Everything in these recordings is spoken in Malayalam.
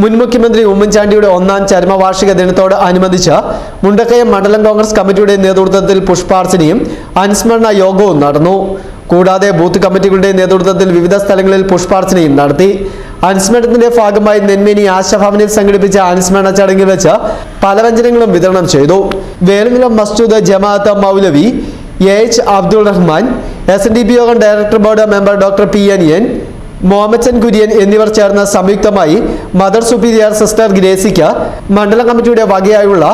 മുൻ മുഖ്യമന്ത്രി ഉമ്മൻചാണ്ടിയുടെ ഒന്നാം ചരമവാർഷിക ദിനത്തോട് അനുബന്ധിച്ച് മുണ്ടക്കയം മണ്ഡലം കോൺഗ്രസ് കമ്മിറ്റിയുടെ നേതൃത്വത്തിൽ പുഷ്പാർച്ചനയും അനുസ്മരണ യോഗവും നടന്നു. കൂടാതെ ബൂത്ത് കമ്മിറ്റികളുടെ നേതൃത്വത്തിൽ വിവിധ സ്ഥലങ്ങളിൽ പുഷ്പാർച്ചനയും നടത്തി. അനുസ്മരണത്തിന്റെ ഭാഗമായി നെന്മേനി ആശാഭവനിൽ സംഘടിപ്പിച്ച അനുസ്മരണ ചടങ്ങിൽ വെച്ച് പലവ്യഞ്ജനങ്ങളും വിതരണം ചെയ്തു. വേലുനിലം മസ്ജൂദ് ജമാഅത്ത് മൗലവി A H Abdul Rahman S N D P യോഗം director board member doctor P N N Mohammedan Kurian എന്നിവർ ചേർന്ന് സംയുക്തമായി മദർ സുപ്പീരിയർ സിസ്റ്റർ ഗ്രേസിക്ക് മണ്ഡലം കമ്മിറ്റിയുടെ വകയായുള്ള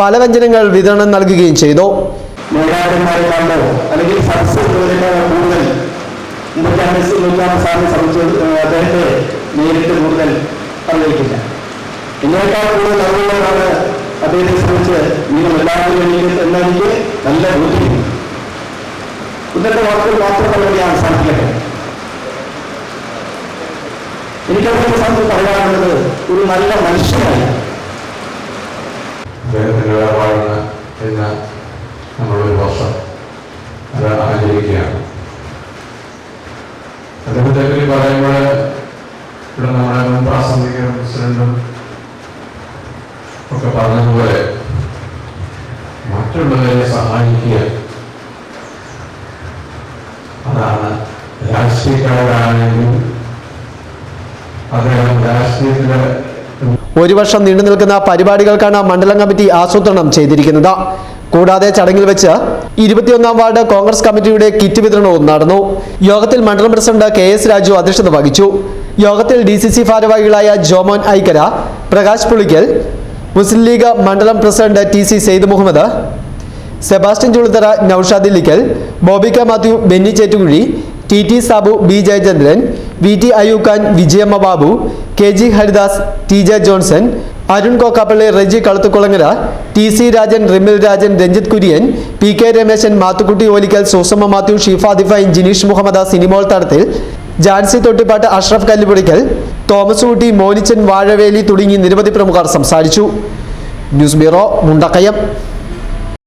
പല വ്യഞ്ജനങ്ങൾ വിതരണം നൽകുകയും ചെയ്തു. എന്നേക്കാൾ കൂടുതൽ അറിവുള്ളവരാണ് അദ്ദേഹത്തെ സംബന്ധിച്ച് നിങ്ങൾ എല്ലാവരും എന്നെനിക്ക് നല്ല ബോധ്യമുണ്ട്. ഇന്നത്തെ വാക്കുകൾ എനിക്ക് അദ്ദേഹത്തെ സംബന്ധിച്ച് പറയാനുള്ളത് ഒരു നല്ല മനുഷ്യനായി. അദ്ദേഹത്തിന്റെ വേർപാടിന് ഇന്ന് നമ്മളൊരു വർഷം അത് ആചരിക്കുകയാണ്. അദ്ദേഹത്തെ പറ്റി പറയുമ്പോൾ ഇവിടെ നമ്മുടെ മുൻ പ്രാസംഗിക പ്രസിഡന്റും ഒക്കെ പറഞ്ഞതുപോലെ മറ്റുള്ളവരെ സഹായിക്കുക അതാണ് രാഷ്ട്രീയക്കാരാണെങ്കിലും ഒരു വർഷം നീണ്ടു നിൽക്കുന്ന പരിപാടികൾക്കാണ് മണ്ഡലം കമ്മിറ്റി ആസൂത്രണം ചെയ്തിരിക്കുന്നത്. കൂടാതെ ചടങ്ങിൽ വെച്ച് ഇരുപത്തിയൊന്നാം വാർഡ് കോൺഗ്രസ് കമ്മിറ്റിയുടെ കിറ്റ് വിതരണവും നടന്നു. യോഗത്തിൽ മണ്ഡലം പ്രസിഡന്റ് കെ എസ് രാജു അധ്യക്ഷത വഹിച്ചു. യോഗത്തിൽ ഡി സി സി ഭാരവാഹികളായ ജോമോൻ ഐക്കര പ്രകാശ് പുളിക്കൽ മുസ്ലിം ലീഗ് മണ്ഡലം president T C Sayed Muhammad Sebastian Chulithara Noushad Illickal ബോബിക്ക Mathew Benny Chettukuzhi T T Sabu B Jayachandran V T Ayyukhan Vijayamma Babu K G Haridas T J Johnson Arun Kokkappally Reji Kaluthukulangara T C Rajan Rimil Rajan Ranjith Kurian P K Rameshan Mathukutty Olickal Sosamma Mathew Sheefa Difine Jineesh Muhammad Sinimol Thadathil Jancy Thottippattu Ashraf Kallupodickal Thomas Ooty Monichan Vazhaveli തുടങ്ങി നിരവധി പ്രമുഖർ സംസാരിച്ചു. News bureau Mundakayam.